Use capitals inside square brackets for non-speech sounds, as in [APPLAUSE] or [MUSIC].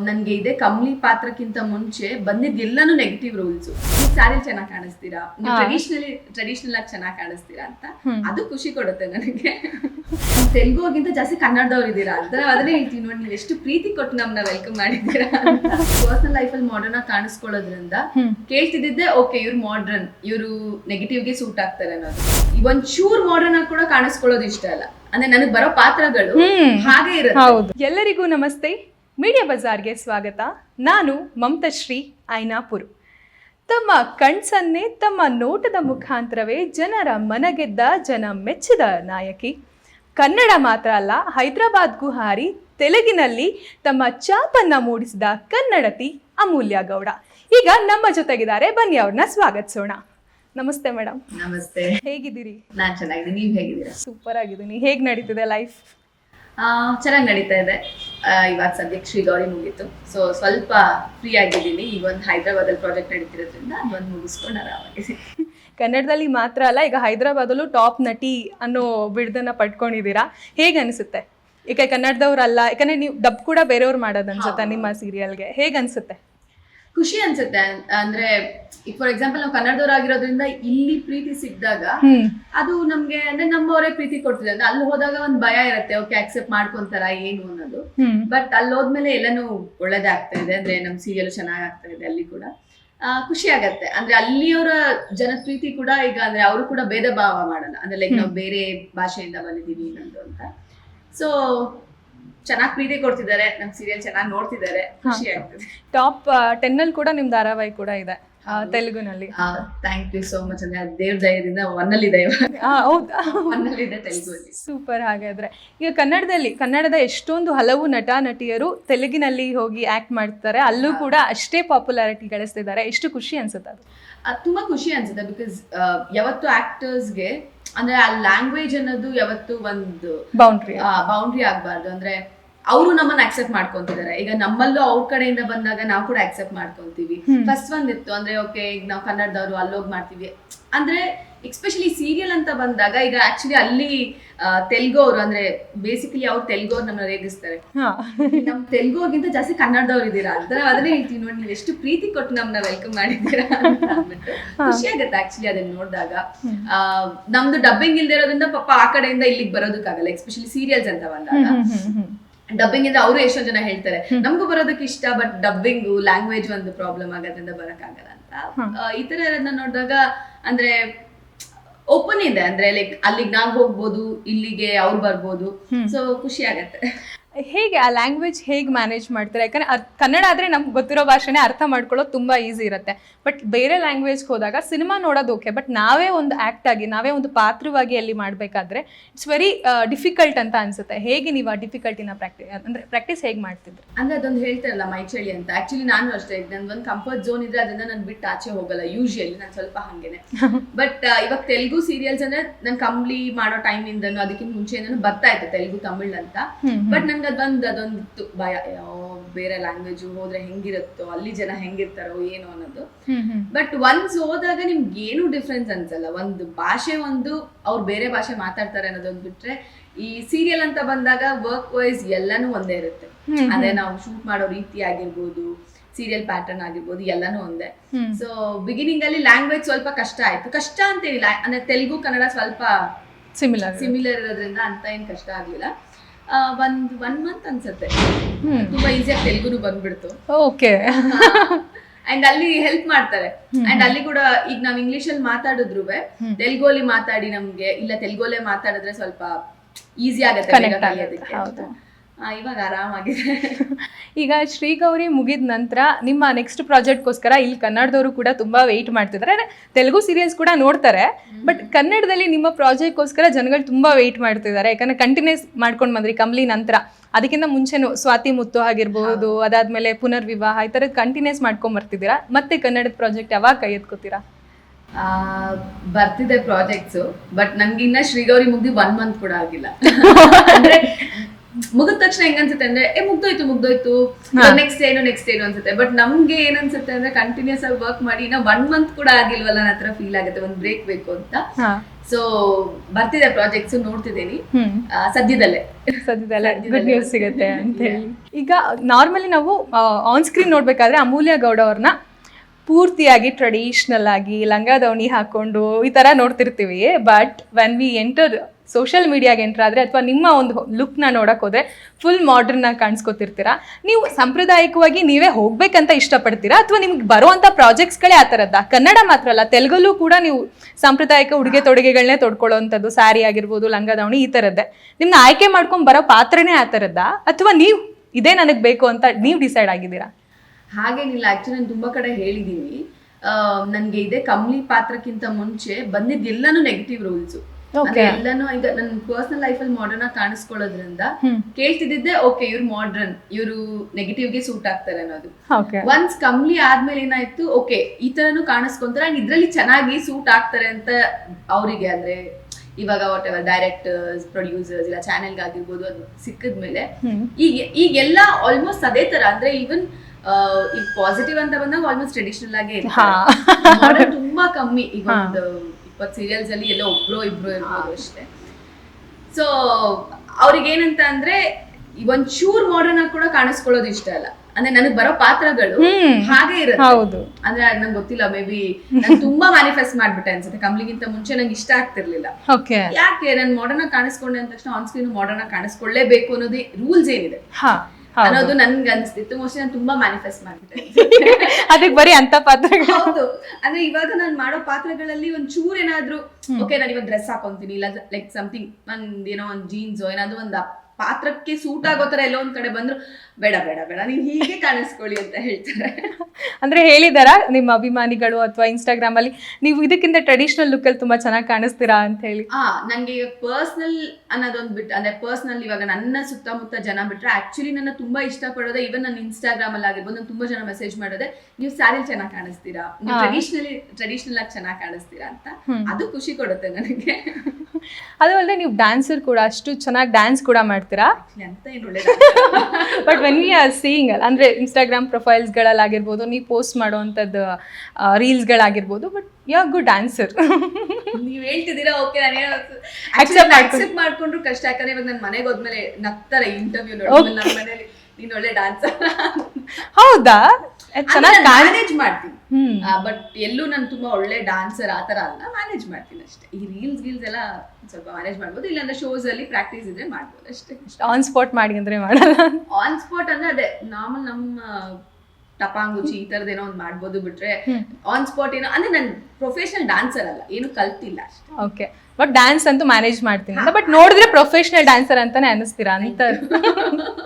ನನ್ಗೆ ಇದೆ ಕಮ್ಲಿ ಪಾತ್ರಕ್ಕಿಂತ ಮುಂಚೆ ಬಂದಿದ್ ಎಲ್ಲಾನು ನೆಗೆಟಿವ್ ರೂಲ್ಸ್ ನೀವು ಸ್ಯಾರಿ ಚೆನ್ನಾಗಿ ಕಾಣಿಸ್ತೀರಾ? ನೀವು. ಟ್ರೆಡಿಷನಲಿ ಟ್ರೆಡಿಷನಲ್ ಆಗಿ ಚೆನ್ನಾಗಿ ಕಾಣಿಸ್ತೀರಾ ಅಂತ? ಅದು ಖುಷಿ ಕೊಡುತ್ತೆ ನನಗೆ. ತೆಲುಗುಗಿಂತ ಜಾಸ್ತಿ ಕನ್ನಡದವ್ರು ಇದ್ದೀರಾ? ಅಂತ ಅದೇ ಅದನ್ನೇ ಹೇಳ್ತೀವಿ ನೋಡಿ ನೀವು ಎಷ್ಟು ಪ್ರೀತಿ ಕೊಟ್ಟು ನಮ್ಮನ್ನ ವೆಲ್ಕಮ್ ಮಾಡಿದ್ದೀರಾ ಪರ್ಸನಲ್ ಲೈಫಲ್ಲಿ ಮಾಡರ್ನ್ ಆಗಿ ಕಾಣಿಸ್ಕೊಳ್ಳೋದ್ರಿಂದ. ಕೇಳ್ತಿದ್ದೆ ಓಕೆ ಇವ್ರು ಮಾಡ್ರನ್ ಇವರು ನೆಗೆಟಿವ್ಗೆ ಸೂಟ್ ಆಗ್ತಾರೆ ಅನ್ನೋದು. ಒಂದ್ ಚೂರ್ ಮಾಡರ್ನ್ ಆಗಿ ಕೂಡ ಕಾಣಿಸ್ಕೊಳ್ಳೋದು ಇಷ್ಟ ಅಲ್ಲ. ಅಂದ್ರೆ ನನಗೆ ಬರೋ ಪಾತ್ರಗಳು ಹಾಗೆ ಇರುತ್ತೆ. ಹೌದು. ಎಲ್ಲರಿಗೂ ನಮಸ್ತೆ. ಮೀಡಿಯಾ ಬಜಾರ್ಗೆ ಸ್ವಾಗತ. ನಾನು ಮಮತಶ್ರೀ ಐನಾಪುರ್. ತಮ್ಮ ಕಣ್ಸನ್ನೇ ತಮ್ಮ ನೋಟದ ಮುಖಾಂತರವೇ ಜನರ ಮನಗೆದ್ದ ಜನ ಮೆಚ್ಚಿದ ನಾಯಕಿ. ಕನ್ನಡ ಮಾತ್ರ ಅಲ್ಲ ಹೈದರಾಬಾದ್ಗೂ ಗುಹಾರಿ ತೆಲುಗಿನಲ್ಲಿ ತಮ್ಮ ಚಾಪನ್ನ ಮೂಡಿಸಿದ ಕನ್ನಡತಿ ಅಮೂಲ್ಯ ಗೌಡ. ಈಗ ನಮ್ಮ ಜೊತೆಗಿದ್ದಾರೆ ಬನ್ನಿ ಅವ್ರನ್ನ ಸ್ವಾಗತಿಸೋಣ. ನಮಸ್ತೆ ಮೇಡಮ್ ನಮಸ್ತೆ. ಹೇಗಿದ್ದೀರಿ? ನಾನು ಚೆನ್ನಾಗಿದ್ದೀನಿ ನೀವು ಹೇಗಿದ್ದೀರಾ? ಸೂಪರ್ ಆಗಿದ್ದೀನಿ. ಹೇಗೆ ನಡೀತಿದೆ ಲೈಫ್ ಚೆನ್ನಾಗಿ ನಡೀತಾ ಇದೆ. ಇವಾಗ ಸದ್ಯಕ್ಕೆ ಶ್ರೀಗೌರಿ ಮುಗೀತು. ಸೊ ಸ್ವಲ್ಪ ಫ್ರೀ ಆಗಿದ್ದೀನಿ. ಈಗ ಒಂದು ಹೈದ್ರಾಬಾದಲ್ಲಿ ಪ್ರಾಜೆಕ್ಟ್ ನಡೀತಿರೋದ್ರಿಂದ ಬಂದು ಮುಗಿಸ್ಕೊಂಡು ಆರಾಮಾಗಿದ್ದೀನಿ ಕನ್ನಡದಲ್ಲಿ ಮಾತ್ರ ಅಲ್ಲ ಈಗ ಹೈದರಾಬಾದಲ್ಲೂ ಟಾಪ್ ನಟಿ ಅನ್ನೋ ಬಿಡ್ದನ್ನ ಪಡ್ಕೊಂಡಿದ್ದೀರಾ? ಹೇಗೆ ಅನಿಸುತ್ತೆ? ಈಗ ಕನ್ನಡದವ್ರಲ್ಲ ಯಾಕಂದ್ರೆ ನೀವು ಡಬ್ ಕೂಡ ಬೇರೆಯವ್ರು ಮಾಡೋದು ಅನ್ಸುತ್ತೆ ನಿಮ್ಮ ಸೀರಿಯಲ್ಗೆ ಹೇಗೆ ಅನ್ಸುತ್ತೆ? ಖುಷಿ ಅನ್ಸುತ್ತೆ. ಅಂದ್ರೆ ಈಗ ಫಾರ್ ಎಕ್ಸಾಂಪಲ್ ನಾವು ಕನ್ನಡದವರಾಗಿರೋದ್ರಿಂದ ಇಲ್ಲಿ ಪ್ರೀತಿ ಸಿಕ್ಕಿದಾಗ ಅದು ನಮ್ಗೆ ಅಂದ್ರೆ ನಮ್ಮವರೇ ಪ್ರೀತಿ ಕೊಡ್ತಿದೆ. ಅಂದ್ರೆ ಅಲ್ಲಿ ಹೋದಾಗ ಒಂದ್ ಭಯ ಇರುತ್ತೆ ಓಕೆ ಅಕ್ಸೆಪ್ಟ್ ಮಾಡ್ಕೊಂತಾರ ಏನು ಅನ್ನೋದು. ಬಟ್ ಅಲ್ಲಿ ಹೋದ್ಮೇಲೆ ಎಲ್ಲಾನು ಒಳ್ಳೇದಾಗ್ತಾ ಇದೆ. ಅಂದ್ರೆ ನಮ್ ಸೀರಿಯಲ್ ಚೆನ್ನಾಗ್ ಆಗ್ತಾ ಇದೆ ಅಲ್ಲಿ ಕೂಡ. ಖುಷಿ ಆಗತ್ತೆ. ಅಂದ್ರೆ ಅಲ್ಲಿಯವರ ಜನ ಪ್ರೀತಿ ಕೂಡ ಈಗ ಅಂದ್ರೆ ಅವರು ಕೂಡ ಭೇದ ಭಾವ ಮಾಡಲ್ಲ. ಅಂದ್ರೆ ಲೈಕ್ ನಾವು ಬೇರೆ ಭಾಷೆಯಿಂದ ಬಂದಿದೀವಿ ಅಂತ. ಸೊ ಚೆನ್ನಾಗ್ ಪ್ರೀತಿ ಕೊಡ್ತಿದ್ದಾರೆ ನಮ್ ಸೀರಿಯಲ್ ಚೆನ್ನಾಗಿ ನೋಡ್ತಿದ್ದಾರೆ ಖುಷಿ ಆಗ್ತದೆ. ಟಾಪ್ ಟೆನ್ ಅಲ್ಲಿ ಕೂಡ ನಿಮ್ ಧಾರಾವಾಹಿ ಕೂಡ ಇದೆ ತೆಲುಗುನಲ್ಲಿ. ಥ್ಯಾಂಕ್ ಯು ಸೋ ಮಚ್ ಅಂದ್ರೆ ದೇವ್ರ ದಯದಿಂದ ಒನ್ ಅಲ್ಲಿ ಹೌದಾ. ಇದೆ ತೆಲುಗುಲ್ಲಿ. ಸೂಪರ್ ಹಾಗಾದ್ರೆ. ಈಗ ಕನ್ನಡದಲ್ಲಿ ಕನ್ನಡದ ಎಷ್ಟೊಂದು ಹಲವು ನಟ ನಟಿಯರು ತೆಲುಗಿನಲ್ಲಿ ಹೋಗಿ ಆಕ್ಟ್ ಮಾಡ್ತಾರೆ ಅಲ್ಲೂ ಕೂಡ ಅಷ್ಟೇ ಪಾಪ್ಯುಲಾರಿಟಿ ಗಳಿಸ್ತಿದ್ದಾರೆ. ಎಷ್ಟು ಖುಷಿ ಅನ್ಸುತ್ತೆ ಅದ್? ತುಂಬಾ ಖುಷಿ ಅನ್ಸುತ್ತೆ ಬಿಕಾಸ್ ಯಾವತ್ತು ಆಕ್ಟರ್ಸ್ಗೆ ಅಂದ್ರೆ ಆ ಲ್ಯಾಂಗ್ವೇಜ್ ಅನ್ನೋದು ಯಾವತ್ತು ಒಂದು ಬೌಂಡ್ರಿ ಬೌಂಡ್ರಿ ಆಗ್ಬಾರ್ದು. ಅಂದ್ರೆ ಅವರು ನಮ್ಮನ್ನ ಅಕ್ಸೆಪ್ಟ್ ಮಾಡ್ಕೊಂತಿದ್ದಾರೆ ಈಗ ನಮ್ಮಲ್ಲೂ ಅವ್ರ ಕಡೆಯಿಂದ ಬಂದಾಗ ನಾವು ಕೂಡ ಅಕ್ಸೆಪ್ಟ್ ಮಾಡ್ಕೊಂತೀವಿ. ಫಸ್ಟ್ ಒಂದಿತ್ತು ಅಂದ್ರೆ ಓಕೆ ಈಗ ನಾವು ಕನ್ನಡದವರು ಅಲ್ಲೋಗಿ ಮಾಡ್ತೀವಿ. ಅಂದ್ರೆ ಎಕ್ಸ್ಪೆಷಲಿ ಸೀರಿಯಲ್ ಅಂತ ಬಂದಾಗ ಈಗ ಆಕ್ಚುಲಿ ಅಲ್ಲಿ ತೆಲುಗು ಅವರು ಅಂದ್ರೆ ಬೇಸಿಕಲಿ ಅವ್ರು ತೆಲುಗು ಅವ್ರು ನಮ್ಮನ್ನ ರೇಗಿಸ್ತಾರೆ. ನಮ್ ತೆಲುಗು ಅವ್ರಿಗಿಂತ ಜಾಸ್ತಿ ಕನ್ನಡದವ್ರು ಇದ್ದೀರಾ? ಅಂತ ಅದನ್ನೇ ಹೇಳ್ತೀವಿ ನೋಡಿ ನೀವು ಎಷ್ಟು ಪ್ರೀತಿ ಕೊಟ್ಟು ನಮ್ಮನ್ನ ವೆಲ್ಕಮ್ ಮಾಡಿದ್ದೀರಾ ಅಂತ ಅಂದ್ಬಿಟ್ಟು. ಖುಷಿ ಆಗುತ್ತೆ ಆಕ್ಚುಲಿ ಅದನ್ನ ನೋಡಿದಾಗ. ನಮ್ದು ಡಬ್ಬಿಂಗ್ ಇಲ್ದಿರೋದ್ರಿಂದ ಪಾಪ ಆ ಕಡೆಯಿಂದ ಇಲ್ಲಿಗೆ ಬರೋದಕ್ಕಾಗಲ್ಲ ಎಸ್ಪೆಷಲಿ ಸೀರಿಯಲ್ಸ್ ಅಂತ ಬಂದಾಗ. ಡಬ್ಬಿಂಗ್ ಇಂದ ಅವರು ಎಷ್ಟೋ ಜನ ಹೇಳ್ತಾರೆ. ನಮಗೂ ಬರೋದಕ್ಕೆ ಇಷ್ಟ ಬಟ್ ಡಬ್ಬಿಂಗ್ ಲ್ಯಾಂಗ್ವೇಜ್ ಒಂದು ಪ್ರಾಬ್ಲಮ್ ಆಗೋದ್ರಿಂದ ಬರಕ್ಕಾಗಲ್ಲ ಅಂತ. ಈ ತರ ಇರೋದನ್ನ ನೋಡಿದಾಗ ಅಂದ್ರೆ ಓಪನ್ ಇದೆ. ಅಂದ್ರೆ ಲೈಕ್ ಅಲ್ಲಿಗೆ ನಾವ್ ಹೋಗ್ಬೋದು ಇಲ್ಲಿಗೆ ಅವ್ರು ಬರ್ಬೋದು. ಸೊ ಖುಷಿ ಆಗತ್ತೆ. ಹೇಗೆ ಆ ಲ್ಯಾಂಗ್ವೇಜ್ ಹೇಗೆ ಮ್ಯಾನೇಜ್ ಮಾಡ್ತಾರೆ? ಯಾಕಂದ್ರೆ ಅದ್- ಕನ್ನಡ ಆದರೆ ನಮ್ಗೆ ಗೊತ್ತಿರೋ ಭಾಷೆನೇ ಅರ್ಥ ಮಾಡ್ಕೊಳ್ಳೋದು ತುಂಬ ಈಸಿ ಇರುತ್ತೆ. ಬಟ್ ಬೇರೆ ಲ್ಯಾಂಗ್ವೇಜ್ಗೆ ಹೋದಾಗ ಸಿನಿಮಾ ನೋಡೋದು ಓಕೆ ಬಟ್ ನಾವೇ ಒಂದು ಆ್ಯಕ್ಟ್ ಆಗಿ ನಾವೇ ಒಂದು ಪಾತ್ರವಾಗಿ ಅಲ್ಲಿ ಮಾಡಬೇಕಾದ್ರೆ ಇಟ್ಸ್ ವೆರಿ ಡಿಫಿಕಲ್ಟ್ ಅಂತ ಅನ್ಸುತ್ತೆ. ಹೇಗೆ ನೀವು ಆ ಡಿಫಿಕಲ್ಟಿನ ಪ್ರಾಕ್ಟೀಸ್ ಅಂದರೆ ಪ್ರಾಕ್ಟೀಸ್ ಹೇಗೆ ಮಾಡ್ತಿದ್ರು? ಅಂದ್ರೆ ಅದೊಂದು ಹೇಳ್ತಾರಲ್ಲ ಮೈ ಚಳಿ ಅಂತ. ಆ್ಯಕ್ಚುಲಿ ನಾನು ಅಷ್ಟೇ ನನ್ನ ಒಂದು ಕಂಫರ್ಟ್ ಝೋನ್ ಇದ್ರೆ ಅದನ್ನ ನಾನು ಬಿಟ್ಟು ಆಚೆ ಹೋಗಲ್ಲ ಯೂಶಲಿ ನಾನು ಸ್ವಲ್ಪ ಹಾಗೇನೆ. ಬಟ್ [LAUGHS] ಇವಾಗ ತೆಲುಗು ಸೀರಿಯಲ್ಸ್ ಅಂದರೆ ನಾನು ಕಂಬ್ಲಿ ಮಾಡೋ ಟೈಮ್ ಇಂದನು ಅದಕ್ಕಿಂತ ಮುಂಚೆಯಿಂದನು ಬರ್ತಾ ಇತ್ತು ತೆಲುಗು ತಮಿಳ್ ಅಂತ. ಬಟ್ ನನ್ಗೆ ಅದೊಂದು ಅದೊಂದಿತ್ತು ಭಯ. ಬೇರೆ ಲ್ಯಾಂಗ್ವೇಜ್ ಹೋದ್ರೆ ಹೆಂಗಿರುತ್ತೋ ಅಲ್ಲಿ ಜನ ಹೆಂಗಿರ್ತಾರೋ ಏನೋ ಅನ್ನೋದು. ಬಟ್ ಒನ್ಸ್ ಹೋದಾಗ ನಿಮ್ಗೆ ಏನು ಡಿಫ್ರೆನ್ಸ್ ಅನ್ಸಲ್ಲ. ಒಂದು ಭಾಷೆ ಒಂದು ಅವ್ರು ಬೇರೆ ಭಾಷೆ ಮಾತಾಡ್ತಾರೆ ಅನ್ನೋದೊಂದು ಬಿಟ್ರೆ ಈ ಸೀರಿಯಲ್ ಅಂತ ಬಂದಾಗ ವರ್ಕ್ ವೈಸ್ ಎಲ್ಲಾನು ಒಂದೇ ಇರುತ್ತೆ. ಅಂದ್ರೆ ಅದೇ ನಾವು ಶೂಟ್ ಮಾಡೋ ರೀತಿ ಆಗಿರ್ಬೋದು ಸೀರಿಯಲ್ ಪ್ಯಾಟರ್ನ್ ಆಗಿರ್ಬೋದು ಎಲ್ಲಾನು ಒಂದೇ. ಸೊ ಬಿಗಿನಿಂಗ್ ಅಲ್ಲಿ ಲ್ಯಾಂಗ್ವೇಜ್ ಸ್ವಲ್ಪ ಕಷ್ಟ ಆಯ್ತು. ಕಷ್ಟ ಅಂತೇನಿಲ್ಲ. ಅಂದ್ರೆ ತೆಲುಗು ಕನ್ನಡ ಸ್ವಲ್ಪ ಸಿಮಿಲರ್ ಸಿಮಿಲರ್ ಇರೋದ್ರಿಂದ ಅಂತ ಏನ್ ಕಷ್ಟ ಆಗ್ಲಿಲ್ಲ. ಒಂದ್ ಒನ್ ಮಂತ್ ಅನ್ಸುತ್ತೆ. ತುಂಬಾ ಈಸಿಯಾಗಿ ತೆಲುಗುನು ಬಂದ್ಬಿಡ್ತು. ಓಕೆ. ಅಂಡ್ ಅಲ್ಲಿ ಹೆಲ್ಪ್ ಮಾಡ್ತಾರೆ. ಅಂಡ್ ಅಲ್ಲಿ ಕೂಡ ಈಗ ನಾವ್ ಇಂಗ್ಲಿಷ್ ಅಲ್ಲಿ ಮಾತಾಡಿದ್ರು ತೆಲುಗು ಅಲ್ಲಿ ಮಾತಾಡಿ ನಮ್ಗೆ ಇಲ್ಲ ತೆಲುಗಲ್ಲೇ ಮಾತಾಡಿದ್ರೆ ಸ್ವಲ್ಪ ಈಸಿ ಆಗತ್ತೆ ಇವಾಗ ಆರಾಮಾಗಿದೆ [LAUGHS] ಈಗ ಶ್ರೀಗೌರಿ ಮುಗಿದ ನಂತರ ನಿಮ್ಮ ನೆಕ್ಸ್ಟ್ ಪ್ರಾಜೆಕ್ಟ್ಗೋಸ್ಕರ ಇಲ್ಲಿ ಕನ್ನಡದವರು ಕೂಡ ತುಂಬಾ ವೆಯ್ಟ್ ಮಾಡ್ತಿದ್ದಾರೆ. ಅಂದ್ರೆ ತೆಲುಗು ಸೀರಿಯಲ್ಸ್ ಕೂಡ ನೋಡ್ತಾರೆ ಬಟ್ ಕನ್ನಡದಲ್ಲಿ ನಿಮ್ಮ ಪ್ರಾಜೆಕ್ಟ್ಗೋಸ್ಕರ ಜನಗಳು ತುಂಬಾ ವೆಯ್ಟ್ ಮಾಡ್ತಿದ್ದಾರೆ. ಯಾಕಂದ್ರೆ ಕಂಟಿನ್ಯೂಸ್ ಮಾಡ್ಕೊಂಡು ಬಂದ್ರಿ ಕಂಬ್ಲಿ ನಂತರ. ಅದಕ್ಕಿಂತ ಮುಂಚೆನೂ ಸ್ವಾತಿ ಮುತ್ತು ಆಗಿರ್ಬೋದು ಅದಾದ್ಮೇಲೆ ಪುನರ್ವಿವಾಹ ಈ ಥರದ್ದು ಕಂಟಿನ್ಯೂಸ್ ಮಾಡ್ಕೊಂಡ್ ಬರ್ತಿದ್ದೀರಾ? ಮತ್ತೆ ಕನ್ನಡದ ಪ್ರಾಜೆಕ್ಟ್ ಯಾವಾಗ ಕೈ ಎತ್ಕೋತೀರಾ ಆ, ಬರ್ತಿದೆ ಪ್ರಾಜೆಕ್ಟ್ಸು ಬಟ್ ನನ್ಗೆ ಇನ್ನ ಶ್ರೀಗೌರಿ ಮುಗ್ದಿ ಒನ್ ಮಂತ್ ಕೂಡ ಆಗಿಲ್ಲ. [LAUGHS] ಅಂದ್ರೆ ಮುಗಿದ ತಕ್ಷಣ ಹೆಂಗ್ ಅನ್ಸುತ್ತೆ ಅಂದ್ರೆ ಏ ಮುಗ್ದೋಯ್ತು ಮುಗ್ದೋಯ್ತು. ನೆಕ್ಸ್ಟ್ ಏನು ನೆಕ್ಸ್ಟ್ ಏನು ಅನ್ಸುತ್ತೆ. ಬಟ್ ನಮ್ಗೆ ಏನ್ ಅನ್ಸುತ್ತೆ ಅಂದ್ರೆ ಕಂಟಿನ್ಯೂಸ್ ಆಗಿ ವರ್ಕ್ ಮಾಡಿ ಇನ್ನ ಒನ್ ಮಂತ್ ಕೂಡ ಆಗಿಲ್ವಲ್ಲ ನನ್ನ ಹತ್ರ ಫೀಲ್ ಆಗುತ್ತೆ ಒಂದ್ ಬ್ರೇಕ್ ಬೇಕು ಅಂತ. ಸೊ ಬರ್ತಿದೆ ಪ್ರಾಜೆಕ್ಟ್ಸ್ ನೋಡ್ತಿದ್ದೀನಿ. ಸದ್ಯದಲ್ಲೇ. ಸದ್ಯದಲ್ಲೇ ಗುಡ್ ನ್ಯೂಸ್ ಸಿಗುತ್ತೆ ಅಂತ ಹೇಳಿ. ಈಗ ನಾರ್ಮಲಿ ನಾವು ಆನ್ ಸ್ಕ್ರೀನ್ ನೋಡ್ಬೇಕಾದ್ರೆ ಅಮೂಲ್ಯ ಗೌಡ ಅವ್ರನ್ನ ಪೂರ್ತಿಯಾಗಿ ಟ್ರೆಡಿಷ್ನಲ್ ಆಗಿ ಲಂಗ ದಾವಣಿ ಹಾಕೊಂಡು ಈ ತರ ನೋಡ್ತಿರ್ತೀವಿ. But when we enter social ಮೀಡಿಯಾಗೆ enter ಆದರೆ ಅಥವಾ ನಿಮ್ಮ ಒಂದು ಲುಕ್ನ ನೋಡೋಕೆ ಹೋದರೆ ಫುಲ್ ಮಾಡ್ರನ್ನ ಕಾಣಿಸ್ಕೊತಿರ್ತೀರಾ? ನೀವು ಸಾಂಪ್ರದಾಯಿಕವಾಗಿ ನೀವೇ ಹೋಗ್ಬೇಕಂತ ಇಷ್ಟಪಡ್ತೀರಾ? ಅಥವಾ ನಿಮ್ಗೆ ಬರುವಂಥ ಪ್ರಾಜೆಕ್ಟ್ಸ್ಗಳೇ ಆ ಥರದ್ದ ಕನ್ನಡ ಮಾತ್ರ ಅಲ್ಲ, ತೆಲುಗಲ್ಲೂ ಕೂಡ ನೀವು ಸಾಂಪ್ರದಾಯಿಕ ಉಡುಗೆ ತೊಡುಗೆಗಳನ್ನೇ ತೊಡ್ಕೊಳ್ಳೋವಂಥದ್ದು ಸ್ಯಾರಿ ಆಗಿರ್ಬೋದು, ಲಂಗ ದಾವಣಿ, ಈ ಥರದ್ದೇ ನಿಮ್ನ ಆಯ್ಕೆ ಮಾಡ್ಕೊಂಡು ಬರೋ ಪಾತ್ರನೇ ಆ ಥರದ್ದ ಅಥವಾ ನೀವು ಇದೇ ನನಗೆ ಬೇಕು ಅಂತ ನೀವು ಡಿಸೈಡ್ ಆಗಿದ್ದೀರಾ? ಹಾಗೇನಿಲ್ಲ ಆ್ಯಕ್ಚುಲಿ ನಾನು ತುಂಬಾ ಕಡೆ ಹೇಳಿದೀನಿ. ನನಗೆ ಇದೆ ಕಮ್ಲಿ ಪಾತ್ರಕ್ಕಿಂತ ಮುಂಚೆ ಬಂದಿದ್ದೆಲ್ಲನೂ ನೆಗೆಟಿವ್ ರೂಲ್ಸ್ ಎಲ್ಲಾನು ಈಗ ನನ್ನ ಪರ್ಸನಲ್ ಲೈಫ್ ಅಲ್ಲಿ ಮಾಡರ್ನ್ ಆಗಿ ಕಾಣಿಸ್ಕೊಳ್ಳೋದ್ರಿಂದ ಕೇಳ್ತಿದ್ದೆ ಓಕೆ ಇವ್ರು ಮಾಡ್ರನ್ ಇವರು ನೆಗೆಟಿವ್ಗೆ ಸೂಟ್ ಆಗ್ತಾರೆ ಅನ್ನೋದು. ಒನ್ಸ್ ಕಮ್ಲಿ ಆದ್ಮೇಲೆ ಏನಾಯ್ತು ಓಕೆ ಈ ತರನು ಕಾಣಿಸ್ಕೊಂತಾರೆ ಅಂಡ್ ಇದ್ರಲ್ಲಿ ಚೆನ್ನಾಗಿ ಸೂಟ್ ಆಗ್ತಾರೆ ಅಂತ ಅವರಿಗೆ ಅಂದ್ರೆ ಇವಾಗ ವಾಟ್ ಎವರ್ ಡೈರೆಕ್ಟರ್ಸ್ ಪ್ರೊಡ್ಯೂಸರ್ಸ್ ಇಲ್ಲ ಚಾನೆಲ್ ಆಗಿರ್ಬೋದು ಅದು ಸಿಕ್ಕಿದ್ಮೇಲೆ ಈಗ ಈಗೆಲ್ಲ ಆಲ್ಮೋಸ್ಟ್ ಅದೇ ತರ ಅಂದ್ರೆ ಈವನ್ ಈಗ ಪಾಸಿಟಿವ್ ಅಂತ ಬಂದಾಗ ಆಲ್ಮೋಸ್ಟ್ ಟ್ರೆಡಿಷನಲ್ ಆಗೇ. ತುಂಬಾ ಕಮ್ಮಿ ಈಗ ಒಂದು ಇಪ್ಪತ್ ಸೀರಿಯಲ್ಸ್ ಅಲ್ಲಿ ಎಲ್ಲ ಒಬ್ರು ಇಬ್ರು ಇರ್ಬೋದು ಅಷ್ಟೇ. ಸೊ ಅವ್ರಿಗೆ ಏನಂತ ಅಂದ್ರೆ ಒಂಚೂರ್ ಚೂರ್ ಮಾಡರ್ನ್ ಆಗಿ ಕೂಡ ಕಾಣಿಸ್ಕೊಳ್ಳೋದು ಇಷ್ಟ ಅಲ್ಲ. ಅಂದ್ರೆ ನನಗ್ ಬರೋ ಪಾತ್ರಗಳು ಹಾಗೆ ಇರುತ್ತೆ. ಹೌದು. ಅಂದ್ರೆ ಅದ್ ನಂಗೆ ಗೊತ್ತಿಲ್ಲ ಮೇ ಬಿ ನಾನು ತುಂಬಾ ಮ್ಯಾನಿಫೆಸ್ಟ್ ಮಾಡ್ಬಿಟ್ಟೆ ಅನ್ಸುತ್ತೆ. ಕಮ್ಲಿಗಿಂತ ಮುಂಚೆ ನಂಗೆ ಇಷ್ಟ ಆಗ್ತಿರ್ಲಿಲ್ಲ. ಓಕೆ ಯಾಕೆ? ನಾನು ಮಾಡರ್ನ್ ಆಗಿ ಕಾಣಿಸ್ಕೊಂಡೆ ಅಂದ ತಕ್ಷಣ ಆನ್ ಸ್ಕ್ರೀನ್ ಮಾಡರ್ನ್ ಆಗಿ ಕಾಣಿಸ್ಕೊಳ್ಳೇಬೇಕು ಅನ್ನೋದೇ ರೂಲ್ಸ್ ಏನಿದೆ. ಅನ್ನೋದು ನನ್ಗೆ ಅನ್ಸ್ತಿತ್ತು ಮೋಸ್ಟ್ಲಿ ನಾನು ತುಂಬಾ ಮ್ಯಾನಿಫೆಸ್ಟ್ ಮಾಡ್ಬಿಟ್ಟೆ [LAUGHS] ಅದಕ್ಕೆ ಬರೀ ಅಂತ ಪಾತ್ರ ಹೌದು. ಅಂದ್ರೆ ಇವಾಗ ನಾನು ಮಾಡೋ ಪಾತ್ರಗಳಲ್ಲಿ ಒಂದ್ ಚೂರ್ ಏನಾದ್ರು ಓಕೆ ನಾನು ಇವಾಗ ಡ್ರೆಸ್ ಹಾಕೊಂತೀನಿ. ಇಲ್ಲ ಲೈಕ್ ಸಮಥಿಂಗ್ ಒಂದ್ ಏನೋ ಒಂದ್ ಜೀನ್ಸ್ ಏನಾದ್ರು ಒಂದ್? ಪಾತ್ರಕ್ಕೆ ಸೂಟ್ ಆಗೋ ತರ ಎಲ್ಲೋ ಒಂದ್ ಕಡೆ ಬಂದ್ರು ಬೇಡ ಬೇಡ ಬೇಡ ನೀನ್ ಹೀಗೆ ಕಾಣಿಸ್ಕೊಳ್ಳಿ ಅಂತ ಹೇಳ್ತಾರೆ. ಅಂದ್ರೆ ಹೇಳಿದಾರ ನಿಮ್ಮ ಅಭಿಮಾನಿಗಳು ಅಥವಾ ಇನ್ಸ್ಟಾಗ್ರಾಮ್ ಅಲ್ಲಿ ನೀವು ಇದಕ್ಕಿಂತ ಟ್ರೆಡಿಷನಲ್ ಲುಕ್ ಅಲ್ಲಿ ತುಂಬಾ ಚೆನ್ನಾಗಿ ಕಾಣಿಸ್ತೀರಾ? ಅಂತ ಹೇಳಿ. ಆ ನಂಗೆ ಈಗ ಪರ್ಸನಲ್ ಅನ್ನೋದೊಂದು ಬಿಟ್ಟು ಅಂದ್ರೆ ಪರ್ಸನಲ್ ಇವಾಗ ನನ್ನ ಸುತ್ತಮುತ್ತ ಜನ ಬಿಟ್ರೆ ಆಕ್ಚುಲಿ ನನ್ನ ತುಂಬಾ ಇಷ್ಟಪಡೋದೆ ಇವನ್ ನನ್ನ ಇನ್ಸ್ಟಾಗ್ರಾಮ್ ಅಲ್ಲಿ ಆಗಿರ್ಬೋದು ನಾನು ತುಂಬಾ ಜನ ಮೆಸೇಜ್ ಮಾಡೋದೆ ನೀವು ಸ್ಯಾರಿ ಚೆನ್ನಾಗಿ ಕಾಣಿಸ್ತೀರಾ? ನೀವು. ಟ್ರೆಡಿಷನಲಿ ಟ್ರೆಡಿಷನಲ್ ಆಗಿ ಚೆನ್ನಾಗಿ ಕಾಣಿಸ್ತೀರಾ ಅಂತ? ಅದು ಖುಷಿ ಕೊಡುತ್ತೆ ನನಗೆ. [LAUGHS] ಅದು ಅಲ್ಲದೆ ನೀವು ಡ್ಯಾನ್ಸರ್ ಕೂಡ ಅಷ್ಟು ಚೆನ್ನಾಗಿ ಡ್ಯಾನ್ಸ್ ಕೂಡ ಮಾಡ್ತೀರಾ? ಒಳ್ಳೇದು but when we are seeing ಅಲ್ಲ ಅಂದರೆ ಇನ್ಸ್ಟಾಗ್ರಾಮ್ ಪ್ರೊಫೈಲ್ಸ್ಗಳಲ್ಲಿ ಆಗಿರ್ಬೋದು ನೀವು ಪೋಸ್ಟ್ ಮಾಡೋವಂಥದ್ದು ರೀಲ್ಸ್ಗಳಾಗಿರ್ಬೋದು but you are good answer ನೀವ್ ಹೇಳ್ತಿದ್ದೀರಾ ಓಕೆ ಆಕ್ಸೆಪ್ಟ್ ಅಕ್ಸೆಪ್ಟ್ ಮಾಡ್ಕೊಂಡ್ರು ಕಷ್ಟ ಯಾಕಂದ್ರೆ ಇವಾಗ ನನ್ನ ಮನೆಗೆ ಹೋದ್ಮೇಲೆ ನಗ್ತಾರೆ ಇಂಟರ್ವ್ಯೂ ನೋಡಿ. ಮನೇಲಿ ನೀನ್ ಒಳ್ಳೆ ಡಾನ್ಸರ್ ಹೌದಾ? ಚೆನ್ನಾಗಿ ಮ್ಯಾನೇಜ್ ಮಾಡ್ತೀನಿ. ಬಟ್ ಎಲ್ಲೂ ನಾನು ತುಂಬಾ ಒಳ್ಳೆ ಡಾನ್ಸರ್ ಆ ತರ ಅಲ್ಲ ಮ್ಯಾನೇಜ್ ಮಾಡ್ತೀನಿ ಅಷ್ಟೇ. ಈ ರೀಲ್ಸ್ ಗೀಲ್ಸ್ ಎಲ್ಲ ಸ್ವಲ್ಪ ಮ್ಯಾನೇಜ್ ಮಾಡ್ಬೋದು ಇಲ್ಲಾಂದ್ರೆ ಶೋಸ್ ಅಲ್ಲಿ ಪ್ರಾಕ್ಟೀಸ್ ಇದ್ರೆ ಮಾಡ್ಬೋದು ಅಷ್ಟೇ. ಆನ್ ಸ್ಪಾಟ್ ಮಾಡಿ ಅಂದ್ರೆ ಮಾಡಲ್ಲ. ಆನ್ ಸ್ಪಾಟ್ ಅಂದ್ರೆ ಅದೇ ನಾರ್ಮಲ್ ನಮ್ಮ ಟಪಾಂಗುಚಿ ಈ ತರದ ಏನೋ ಒಂದು ಮಾಡ್ಬೋದು ಬಿಟ್ರೆ ಆನ್ ಸ್ಪಾಟ್ ಏನೋ ಅಂದ್ರೆ ನಾನು ಪ್ರೊಫೆಷನಲ್ ಡಾನ್ಸರ್ ಅಲ್ಲ ಏನು ಕಲ್ತಿಲ್ಲ ಅಷ್ಟೇ. ಓಕೆ ಬಟ್ ಡ್ಯಾನ್ಸ್ ಅಂತೂ ಮ್ಯಾನೇಜ್ ಮಾಡ್ತೀನಿ. ಬಟ್ ನೋಡಿದ್ರೆ ಪ್ರೊಫೆಷನಲ್ ಡ್ಯಾನ್ಸರ್ ಅಂತಾನೆ ಅನಿಸ್ತೀರಾ ಅಂತ. [LAUGHS]